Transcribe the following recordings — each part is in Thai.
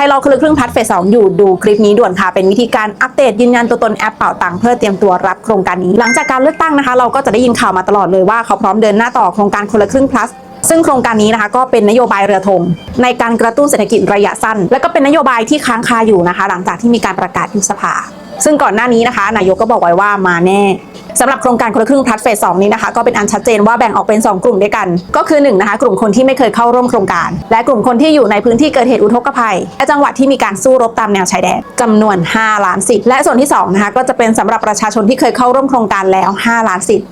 ครรอคนละครึ่งพัดเฟสสองอยู่ดูคลิปนี้ด่วนค่ะ เป็นวิธีการอัปเดตยืนยันตัวตนแอปเป่าตังค์เพื่อเตรียมตัวรับโครงการนี้ หลังจากการเลือกตั้งนะคะ เราก็จะได้ยินข่าวมาตลอดเลยว่าเขาพร้อมเดินหน้าต่อโครงการคนละครึ่ง plus ซึ่งโครงการนี้นะคะก็เป็นนโยบายเรือธงในการกระตุ้นเศรษฐกิจระยะสั้น และก็เป็นนโยบายที่ค้างคาอยู่นะคะ หลังจากที่มีการประกาศยุบสภา ซึ่งก่อนหน้านี้นะคะ นายกก็บอกไว้ว่ามาแน่ สำหรับโครงการคนละครึ่งพลัสเฟสสองนี้นะคะก็เป็นอันชัดเจนว่าแบ่งออกเป็น 2 กลุ่มด้วยกัน ก็คือ1นะคะกลุ่มคนที่ไม่เคยเข้าร่วมโครงการ และกลุ่มคนที่อยู่ในพื้นที่เกิดเหตุอุทกภัย และจังหวัดที่มีการสู้รบตามแนวชายแดนจำนวน 5 ล้านสิทธิ์และส่วนที่2นะคะก็จะเป็นสำหรับประชาชนที่เคยเข้าร่วมโครงการแล้ว 5 ล้านสิทธิ์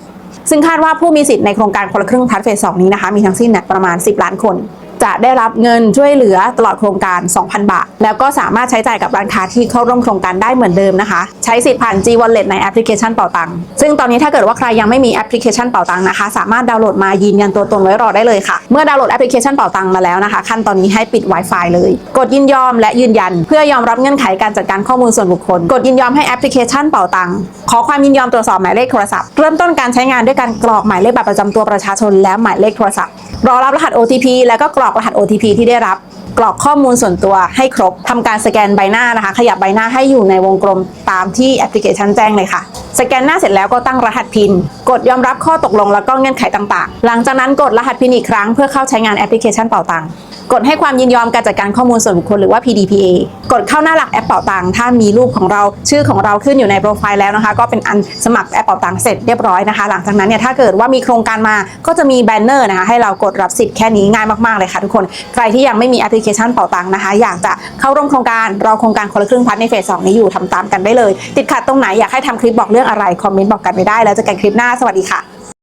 ซึ่งคาดว่าผู้มีสิทธิ์ในโครงการคนละครึ่งพลัสเฟสสองนี้นะคะมีทั้งสิ้นประมาณ 10 ล้านคน จะได้รับเงินช่วยเหลือตลอดโครงการ 2,000 บาท แล้วก็สามารถใช้จ่ายกับร้านค้าที่เข้าร่วมโครงการได้เหมือนเดิมนะคะ ใช้สิทธิ์ผ่าน G Wallet ในแอปพลิเคชันเป่าตังค์ซึ่งตอนนี้ถ้าเกิดว่าใครยังไม่มีแอปพลิเคชันเป่าตังค์นะคะ สามารถดาวน์โหลดมายืนยันตัวตนไว้รอได้เลยค่ะ เมื่อดาวน์โหลดแอปพลิเคชันเป่าตังค์มาแล้วนะคะ ขั้นตอนนี้ให้ปิด Wi-Fi เลย กดยินยอมและยืนยัน เพื่อยอมรับเงื่อนไขการจัดการข้อมูลส่วนบุคคล กดยินยอมให้แอปพลิเคชันเป่าตังค์ขอความยินยอมตรวจสอบหมายเลขโทรศัพท์เริ่มต้นการใช้งานด้วยการกรอกหมายเลขบัตรประจำตัวประชาชนและหมายเลขโทรศัพท์รอรับรหัส OTP แล้วก็กรอกรหัส OTP ที่ได้รับกรอกข้อมูลส่วนตัวให้ครบทำการสแกนใบหน้านะคะ ขยับใบหน้าให้อยู่ในวงกลมตามที่แอปพลิเคชันแจ้งเลยค่ะ สแกนหน้าเสร็จแล้วก็ตั้งรหัสพิน กดยอมรับข้อตกลงแล้วก็เงื่อนไขต่างๆ หลังจากนั้นกดรหัสพินอีกครั้งเพื่อเข้าใช้งานแอปพลิเคชันเป่าตังค์ กดให้ความยินยอมการจัดการข้อมูลส่วนบุคคลหรือว่า PDPA กดเข้าหน้าหลักแอปเป่าตังถ้ามีรูปของเราชื่อของเราขึ้นอยู่ในโปรไฟล์แล้วนะคะ ก็เป็นอันสมัครแอปเป่าตังเสร็จเรียบร้อยนะคะ หลังจากนั้นเนี่ยถ้าเกิดว่ามีโครงการมาก็จะมีแบนเนอร์นะคะให้เรากดรับสิทธิ์แค่นี้ง่ายมากๆเลยค่ะทุกคนใครที่ยังไม่มีแอปพลิเคชันเป่าตังนะคะ อยากจะเข้าร่วมโครงการรอโครงการคนละครึ่งพัดในเฟสสองนี้อยู่ทำตามกันได้เลย ติดขัดตรงไหนอยากให้ทำคลิปบอกเรื่องอะไรคอมเมนต์บอกกันไปได้แล้วจอกันคลิปหน้าสวัสดีค่ะ